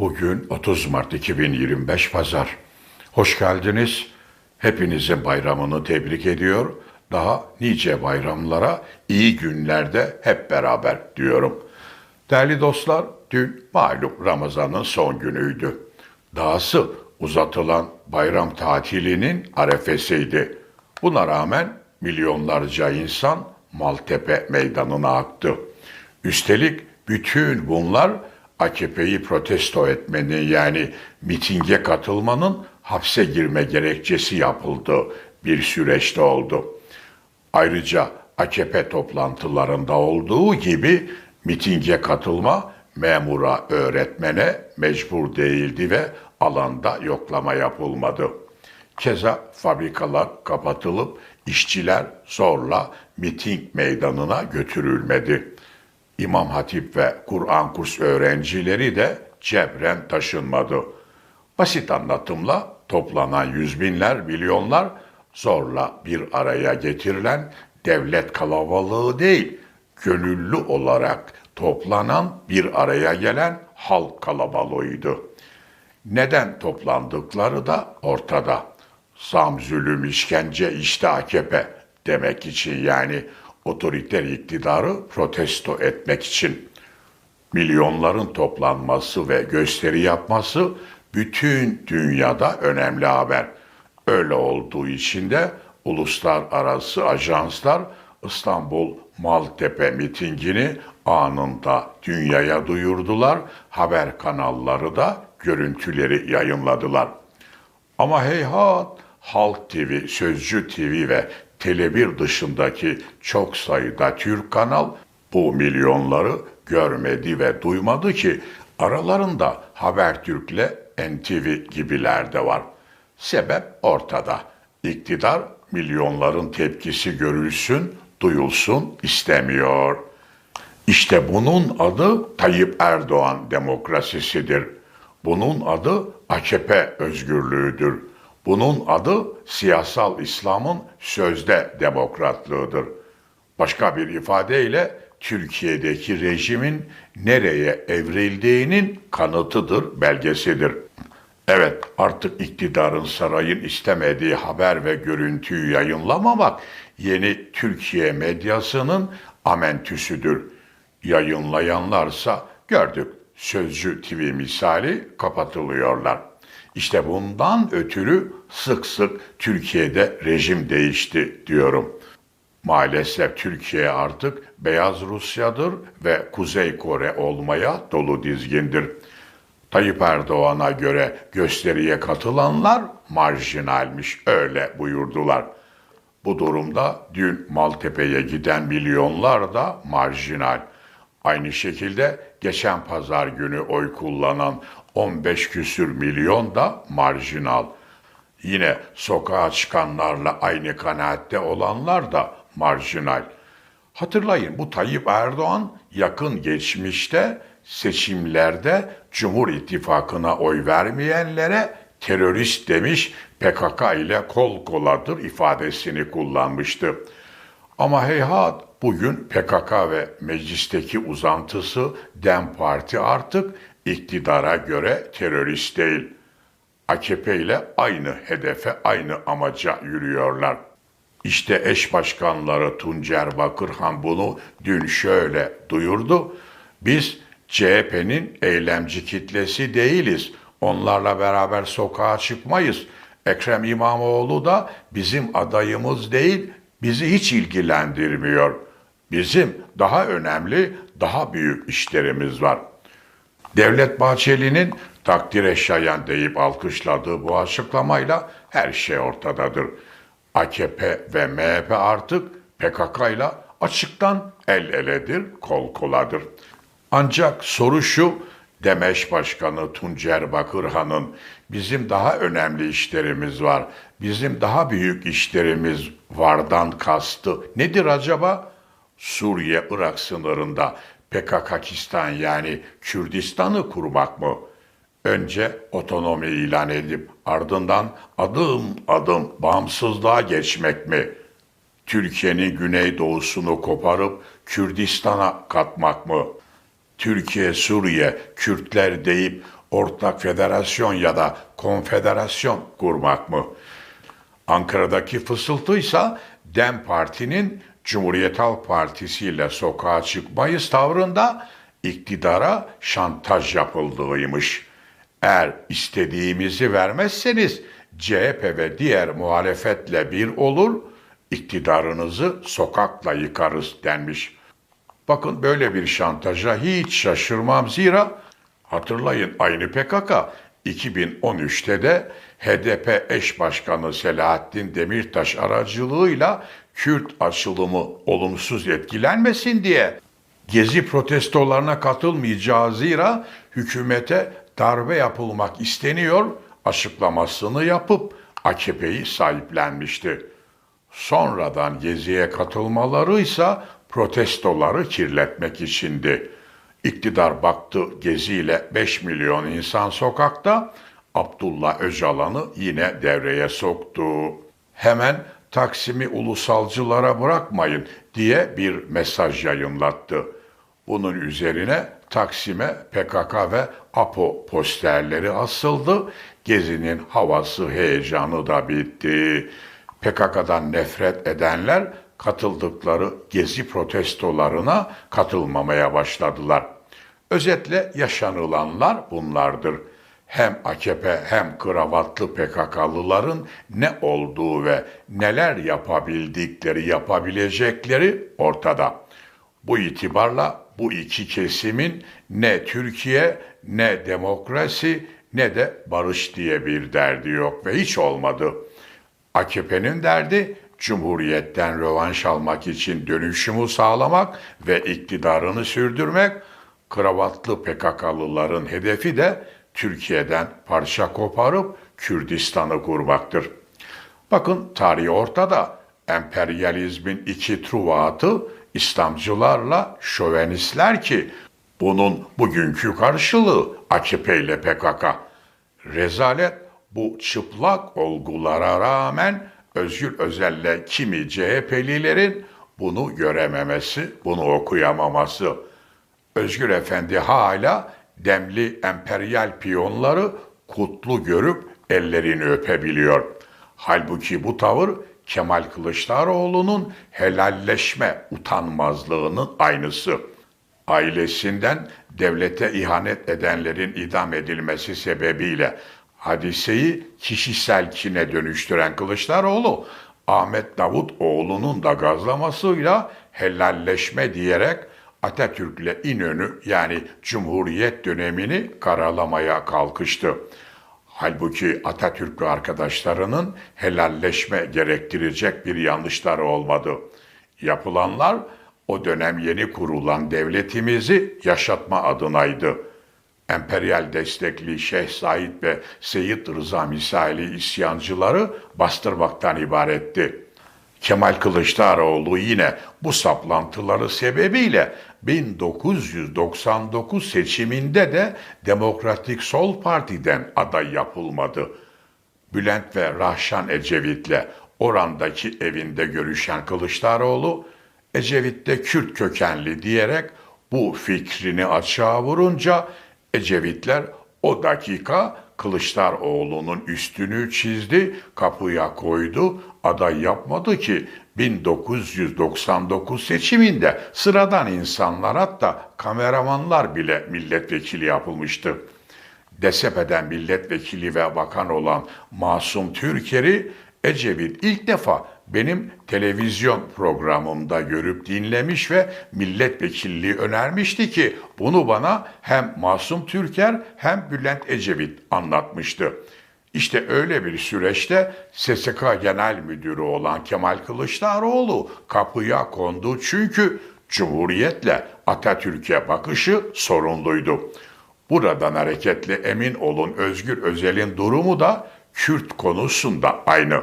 Bugün 30 Mart 2025 Pazar. Hoş geldiniz. Hepinizin bayramını tebrik ediyor. Daha nice bayramlara, iyi günlerde hep beraber diyorum. Değerli dostlar, dün malum Ramazan'ın son günüydü. Dahası uzatılan bayram tatilinin arefesiydi. Buna rağmen milyonlarca insan Maltepe meydanına aktı. Üstelik bütün bunlar AKP'yi protesto etmenin yani mitinge katılmanın hapse girme gerekçesi yapıldı bir süreçte oldu. Ayrıca AKP toplantılarında olduğu gibi mitinge katılma memura, öğretmene mecbur değildi ve alanda yoklama yapılmadı. Keza fabrikalar kapatılıp işçiler zorla miting meydanına götürülmedi. İmam Hatip ve Kur'an kurs öğrencileri de cebren taşınmadı. Basit anlatımla toplanan yüz binler, milyonlar zorla bir araya getirilen devlet kalabalığı değil, gönüllü olarak toplanan bir araya gelen halk kalabalığıydı. Neden toplandıkları da ortada. Zam, zulüm, işkence işte AKP demek için yani otoriter iktidarı protesto etmek için. Milyonların toplanması ve gösteri yapması bütün dünyada önemli haber. Öyle olduğu için de uluslararası ajanslar İstanbul Maltepe mitingini anında dünyaya duyurdular. Haber kanalları da görüntüleri yayınladılar. Ama heyhat Halk TV, Sözcü TV ve Tele1 dışındaki çok sayıda Türk kanal bu milyonları görmedi ve duymadı ki aralarında Habertürk'le NTV gibiler de var. Sebep ortada. İktidar milyonların tepkisi görülsün, duyulsun istemiyor. İşte bunun adı Tayyip Erdoğan demokrasisidir. Bunun adı AKP özgürlüğüdür. Bunun adı siyasal İslam'ın sözde demokratlığıdır. Başka bir ifadeyle Türkiye'deki rejimin nereye evrildiğinin kanıtıdır, belgesidir. Evet, artık iktidarın sarayın istemediği haber ve görüntüyü yayınlamamak yeni Türkiye medyasının amentüsüdür. Yayınlayanlarsa gördük, Sözcü TV misali kapatılıyorlar. İşte bundan ötürü sık sık Türkiye'de rejim değişti diyorum. Maalesef Türkiye artık Beyaz Rusya'dır ve Kuzey Kore olmaya dolu dizgindir. Tayyip Erdoğan'a göre gösteriye katılanlar marjinalmiş öyle buyurdular. Bu durumda dün Maltepe'ye giden milyonlar da marjinal. Aynı şekilde geçen pazar günü oy kullanan 15 küsür milyon da marjinal. Yine sokağa çıkanlarla aynı kanaatte olanlar da marjinal. Hatırlayın bu Tayyip Erdoğan yakın geçmişte seçimlerde Cumhur İttifakı'na oy vermeyenlere terörist demiş PKK ile kol koladır ifadesini kullanmıştı. Ama heyhat bugün PKK ve meclisteki uzantısı DEM Parti artık iktidara göre terörist değil. AKP ile aynı hedefe, aynı amaca yürüyorlar. İşte eş başkanları Tuncer Bakırhan bunu dün şöyle duyurdu. Biz CHP'nin eylemci kitlesi değiliz. Onlarla beraber sokağa çıkmayız. Ekrem İmamoğlu da bizim adayımız değil, bizi hiç ilgilendirmiyor. Bizim daha önemli, daha büyük işlerimiz var. Devlet Bahçeli'nin takdire şayan deyip alkışladığı bu açıklamayla her şey ortadadır. AKP ve MHP artık PKK ile açıktan el eledir, kol koladır. Ancak soru şu, Demeş Başkanı Tuncer Bakırhan'ın bizim daha önemli işlerimiz var, bizim daha büyük işlerimiz vardan kastı nedir acaba? Suriye-Irak sınırında PKKistan yani Kürdistan'ı kurmak mı? Önce otonomi ilan edip ardından adım adım bağımsızlığa geçmek mi? Türkiye'nin güneydoğusunu koparıp Kürdistan'a katmak mı? Türkiye, Suriye, Kürtler deyip ortak federasyon ya da konfederasyon kurmak mı? Ankara'daki fısıltıysa DEM Parti'nin Cumhuriyet Halk Partisi ile sokağa çıkmayız tavrında iktidara şantaj yapıldığıymış. Eğer istediğimizi vermezseniz CHP ve diğer muhalefetle bir olur, iktidarınızı sokakla yıkarız denmiş. Bakın böyle bir şantaja hiç şaşırmam zira hatırlayın aynı PKK 2013'te de HDP eş başkanı Selahattin Demirtaş aracılığıyla Kürt açılımı olumsuz etkilenmesin diye gezi protestolarına katılmayacağı zira hükümete darbe yapılmak isteniyor açıklamasını yapıp AKP'yi sahiplenmişti. Sonradan geziye katılmaları ise protestoları kirletmek içindi. İktidar baktı geziyle 5 milyon insan sokakta, Abdullah Öcalan'ı yine devreye soktu. Hemen Taksim'i ulusalcılara bırakmayın diye bir mesaj yayınlattı. Bunun üzerine Taksim'e PKK ve APO posterleri asıldı. Gezinin havası, heyecanı da bitti. PKK'dan nefret edenler katıldıkları gezi protestolarına katılmamaya başladılar. Özetle yaşanılanlar bunlardır. Hem AKP hem kravatlı PKK'lıların ne olduğu ve neler yapabildikleri, yapabilecekleri ortada. Bu itibarla bu iki kesimin ne Türkiye ne demokrasi ne de barış diye bir derdi yok ve hiç olmadı. AKP'nin derdi Cumhuriyet'ten rövanş almak için dönüşümü sağlamak ve iktidarını sürdürmek, kravatlı PKK'lıların hedefi de Türkiye'den parça koparıp Kürdistan'ı kurmaktır. Bakın tarih ortada. Emperyalizmin iki truvatı İslamcılarla şövenistler ki bunun bugünkü karşılığı AKP ile PKK. Rezalet bu çıplak olgulara rağmen Özgür Özel'le kimi CHP'lilerin bunu görememesi, bunu okuyamaması. Özgür Efendi hala demli emperyal piyonları kutlu görüp ellerini öpebiliyor. Halbuki bu tavır Kemal Kılıçdaroğlu'nun helalleşme utanmazlığının aynısı. Ailesinden devlete ihanet edenlerin idam edilmesi sebebiyle hadiseyi kişisel kine dönüştüren Kılıçdaroğlu, Ahmet Davutoğlu'nun da gazlamasıyla helalleşme diyerek Atatürk'le İnönü yani Cumhuriyet dönemini karalamaya kalkıştı. Halbuki Atatürk'lü arkadaşlarının helalleşme gerektirecek bir yanlışları olmadı. Yapılanlar o dönem yeni kurulan devletimizi yaşatma adınaydı. Emperyal destekli Şeyh Said ve Seyyid Rıza misali isyancıları bastırmaktan ibaretti. Kemal Kılıçdaroğlu yine bu saplantıları sebebiyle 1999 seçiminde de Demokratik Sol Parti'den aday yapılmadı. Bülent ve Rahşan Ecevit'le orandaki evinde görüşen Kılıçdaroğlu, Ecevit de Kürt kökenli diyerek bu fikrini açığa vurunca Ecevitler o dakika Kılıçdaroğlu'nun üstünü çizdi, kapıya koydu, aday yapmadı ki 1999 seçiminde sıradan insanlar hatta kameramanlar bile milletvekili yapılmıştı. DSP'den milletvekili ve bakan olan Masum Türker'i Ecevit ilk defa benim televizyon programımda görüp dinlemiş ve milletvekilliği önermişti ki bunu bana hem Masum Türker hem Bülent Ecevit anlatmıştı. İşte öyle bir süreçte SSK Genel Müdürü olan Kemal Kılıçdaroğlu kapıya kondu çünkü Cumhuriyetle Atatürk'e bakışı sorunluydu. Buradan hareketle emin olun Özgür Özel'in durumu da Kürt konusunda aynı.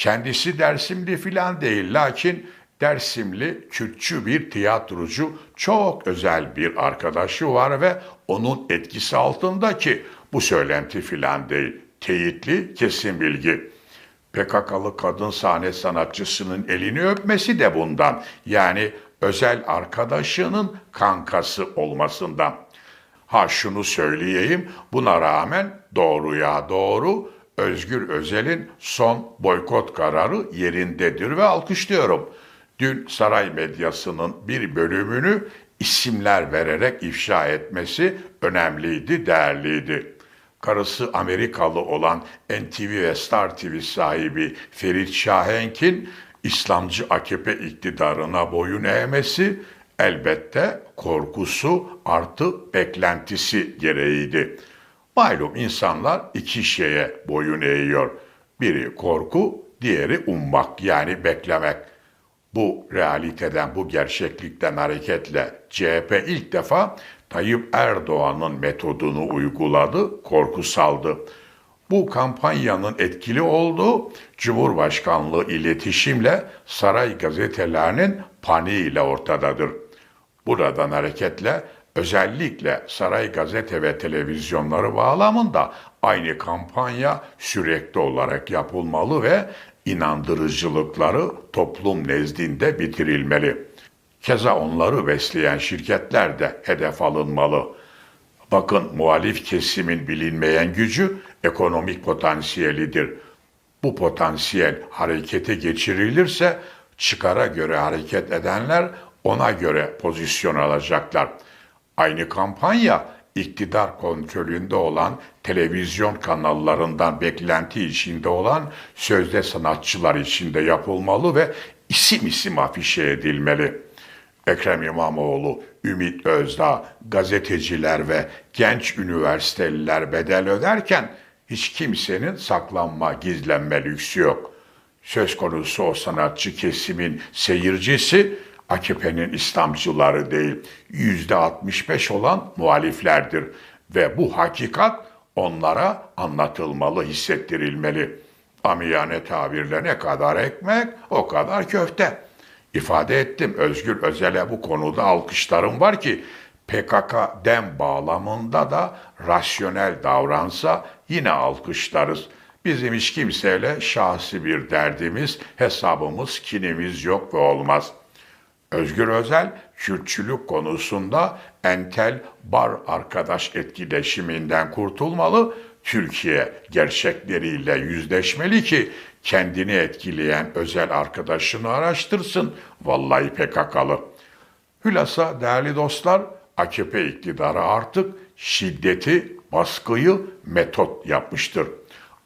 Kendisi Dersimli filan değil lakin Dersimli Kürtçü bir tiyatrocu çok özel bir arkadaşı var ve onun etkisi altında ki bu söylenti filan değil. Teyitli kesin bilgi. PKK'lı kadın sahne sanatçısının elini öpmesi de bundan. Yani özel arkadaşının kankası olmasından. Ha şunu söyleyeyim, buna rağmen doğruya doğru Özgür Özel'in son boykot kararı yerindedir ve alkışlıyorum. Dün saray medyasının bir bölümünü isimler vererek ifşa etmesi önemliydi, değerliydi. Karısı Amerikalı olan NTV ve Star TV sahibi Ferit Şahenk'in İslamcı AKP iktidarına boyun eğmesi elbette korkusu artı beklentisi gereğiydi. Malum insanlar iki şeye boyun eğiyor. Biri korku, diğeri ummak yani beklemek. Bu realiteden, bu gerçeklikten hareketle CHP ilk defa Tayyip Erdoğan'ın metodunu uyguladı, korku saldı. Bu kampanyanın etkili olduğu Cumhurbaşkanlığı iletişimle saray gazetelerinin paniğiyle ortadadır. Buradan hareketle özellikle saray gazete ve televizyonları bağlamında aynı kampanya sürekli olarak yapılmalı ve inandırıcılıkları toplum nezdinde bitirilmeli. Keza onları besleyen şirketler de hedef alınmalı. Bakın muhalif kesimin bilinmeyen gücü ekonomik potansiyelidir. Bu potansiyel harekete geçirilirse çıkara göre hareket edenler ona göre pozisyon alacaklar. Aynı kampanya iktidar kontrolünde olan televizyon kanallarından beklenti içinde olan sözde sanatçılar içinde yapılmalı ve isim isim afişe edilmeli. Ekrem İmamoğlu, Ümit Özdağ, gazeteciler ve genç üniversiteliler bedel öderken hiç kimsenin saklanma, gizlenme lüksü yok. Söz konusu o sanatçı kesimin seyircisi AKP'nin İslamcıları değil, yüzde 65 olan muhaliflerdir. Ve bu hakikat onlara anlatılmalı, hissettirilmeli. Amiyane tabirle ne kadar ekmek, o kadar köfte. İfade ettim Özgür Özel'e bu konuda alkışlarım var ki PKK dem bağlamında da rasyonel davransa yine alkışlarız. Bizim hiç kimseyle şahsi bir derdimiz, hesabımız, kinimiz yok ve olmaz.'' Özgür Özel, Kürtçülük konusunda entel bar arkadaş etkileşiminden kurtulmalı, Türkiye gerçekleriyle yüzleşmeli ki kendini etkileyen özel arkadaşını araştırsın. Vallahi PKK'lı. Hülasa değerli dostlar, AKP iktidarı artık şiddeti, baskıyı metot yapmıştır.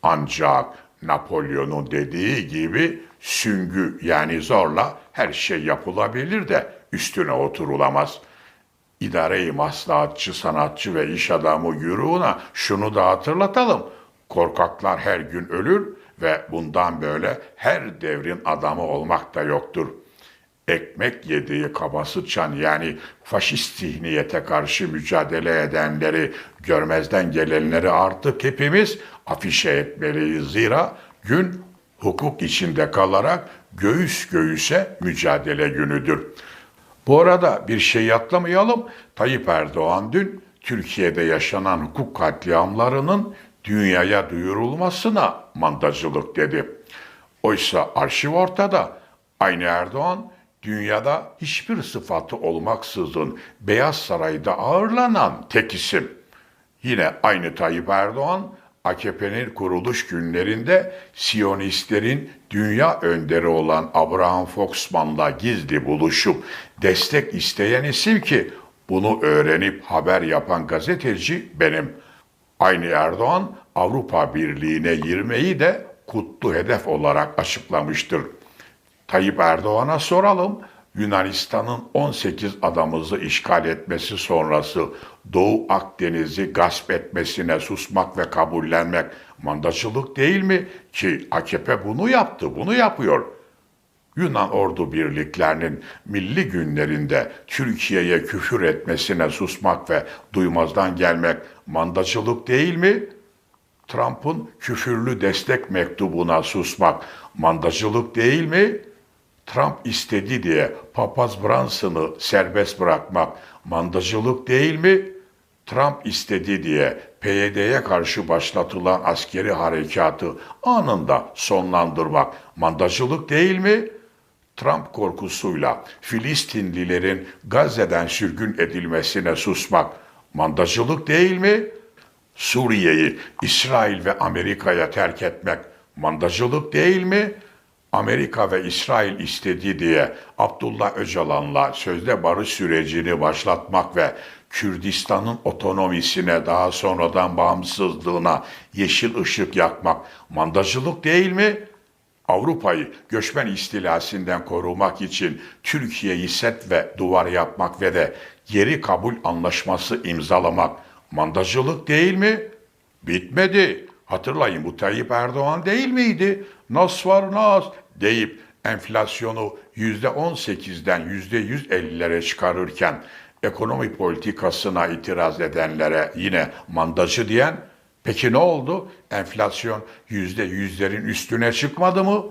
Ancak Napolyon'un dediği gibi süngü yani zorla her şey yapılabilir de üstüne oturulamaz. İdare-i maslahatçı, sanatçı ve iş adamı güruhuna şunu da hatırlatalım. Korkaklar her gün ölür ve bundan böyle her devrin adamı olmak da yoktur. Ekmek yediği kabası çan yani faşist zihniyete karşı mücadele edenleri, görmezden gelenleri artık hepimiz afişe etmeliyiz. Zira gün hukuk içinde kalarak göğüs göğüse mücadele günüdür. Bu arada bir şey atlamayalım. Tayyip Erdoğan dün Türkiye'de yaşanan hukuk katliamlarının dünyaya duyurulmasına mandacılık dedi. Oysa arşiv ortada. Aynı Erdoğan dünyada hiçbir sıfatı olmaksızın Beyaz Saray'da ağırlanan tek isim. Yine aynı Tayyip Erdoğan AKP'nin kuruluş günlerinde Siyonistlerin dünya önderi olan Abraham Foxman'la gizli buluşup destek isteyen isim ki bunu öğrenip haber yapan gazeteci benim. Aynı Erdoğan Avrupa Birliği'ne girmeyi de kutlu hedef olarak açıklamıştır. Tayyip Erdoğan'a soralım. Yunanistan'ın 18 adamızı işgal etmesi sonrası Doğu Akdeniz'i gasp etmesine susmak ve kabullenmek mandacılık değil mi? Ki AKP bunu yaptı, bunu yapıyor. Yunan ordu birliklerinin milli günlerinde Türkiye'ye küfür etmesine susmak ve duymazdan gelmek mandacılık değil mi? Trump'ın küfürlü destek mektubuna susmak mandacılık değil mi?'' Trump istedi diye papaz Brunson'ı serbest bırakmak mandacılık değil mi? Trump istedi diye PYD'ye karşı başlatılan askeri harekatı anında sonlandırmak mandacılık değil mi? Trump korkusuyla Filistinlilerin Gazze'den sürgün edilmesine susmak mandacılık değil mi? Suriye'yi İsrail ve Amerika'ya terk etmek mandacılık değil mi? Amerika ve İsrail istedi diye Abdullah Öcalan'la sözde barış sürecini başlatmak ve Kürdistan'ın otonomisine daha sonradan bağımsızlığına yeşil ışık yakmak mandacılık değil mi? Avrupa'yı göçmen istilasinden korumak için Türkiye'yi set ve duvar yapmak ve de geri kabul anlaşması imzalamak mandacılık değil mi? Bitmedi. Hatırlayın bu Tayyip Erdoğan değil miydi? Nas var nas deyip enflasyonu %18'den %150'lere çıkarırken ekonomi politikasına itiraz edenlere yine mandacı diyen Peki ne oldu? Enflasyon yüzde yüzlerin üstüne çıkmadı mı?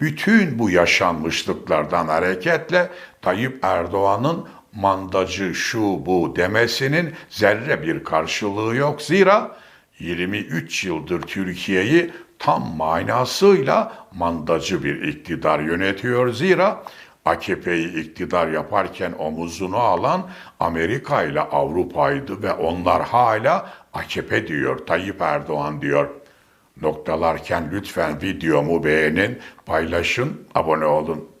Bütün bu yaşanmışlıklardan hareketle Tayyip Erdoğan'ın mandacı şu bu demesinin zerre bir karşılığı yok. Zira 23 yıldır Türkiye'yi tam manasıyla mandacı bir iktidar yönetiyor. Zira AKP'yi iktidar yaparken omuzunu alan Amerika ile Avrupa'ydı ve onlar hala AKP diyor, Tayyip Erdoğan diyor. Noktalarken lütfen videomu beğenin, paylaşın, abone olun.